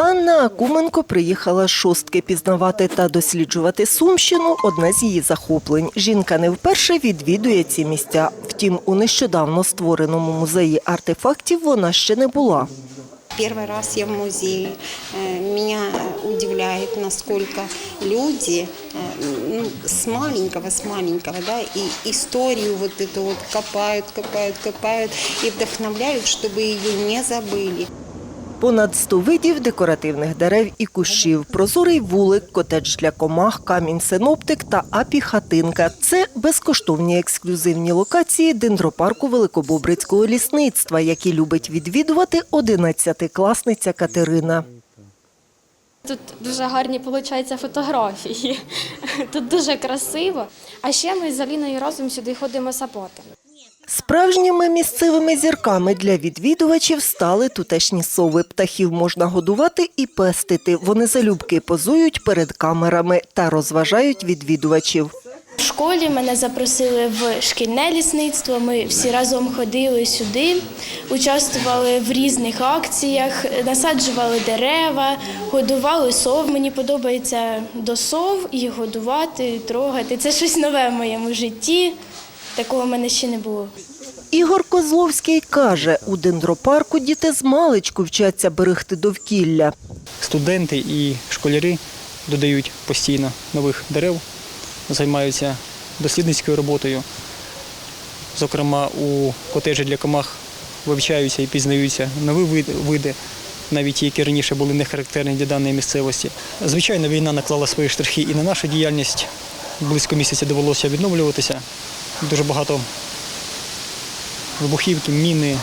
Анна Акуменко приїхала з шостки пізнавати та досліджувати Сумщину – одне з її захоплень. Жінка не вперше відвідує ці місця. Втім, у нещодавно створеному музеї артефактів вона ще не була. Первый раз я в музее. Э, Меня удивляет, насколько люди э, ну, с маленького, с маленького, да, и историю вот эту вот копают, копают, копают и вдохновляют, чтобы ее не забыли. Понад 100 видів декоративних дерев і кущів, прозорий вулик, котедж для комах, камінь-синоптик та апі-хатинка. Це безкоштовні ексклюзивні локації дендропарку Великобобрицького лісництва, які любить відвідувати 11-класниця Катерина. Тут дуже гарні виходить, фотографії. Тут дуже красиво. А ще ми з Аліною разом сюди ходимо сапати. Справжніми місцевими зірками для відвідувачів стали тутешні сови. Птахів можна годувати і пестити. Вони залюбки позують перед камерами та розважають відвідувачів. В школі мене запросили в шкільне лісництво. Ми всі разом ходили сюди, участвували в різних акціях, насаджували дерева, годували сов. Мені подобається до сов і годувати, трогати. Це щось нове в моєму житті. Такого в мене ще не було. Ігор Козловський каже, у дендропарку діти з маличку вчаться берегти довкілля. Студенти і школярі додають постійно нових дерев, займаються дослідницькою роботою. Зокрема, у котежі для комах вивчаються і пізнаються нові види, навіть ті, які раніше були не характерні для даної місцевості. Звичайно, війна наклала свої штрихи і на нашу діяльність. Близько місяця довелося відновлюватися. Дуже багато вибухівки, міни,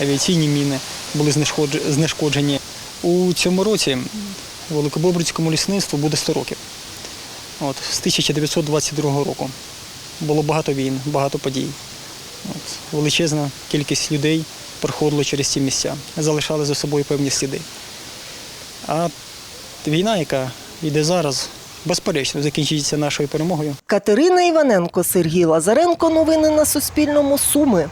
авіаційні міни були знешкоджені. У цьому році Великобобрицькому лісництву буде 100 років. От, з 1922 року. Було багато війн, багато подій. От, величезна кількість людей проходило через ці місця, залишали за собою певні сліди. А війна, яка йде зараз, безперечно, закінчиться нашою перемогою. Катерина Іваненко, Сергій Лазаренко. Новини на Суспільному. Суми.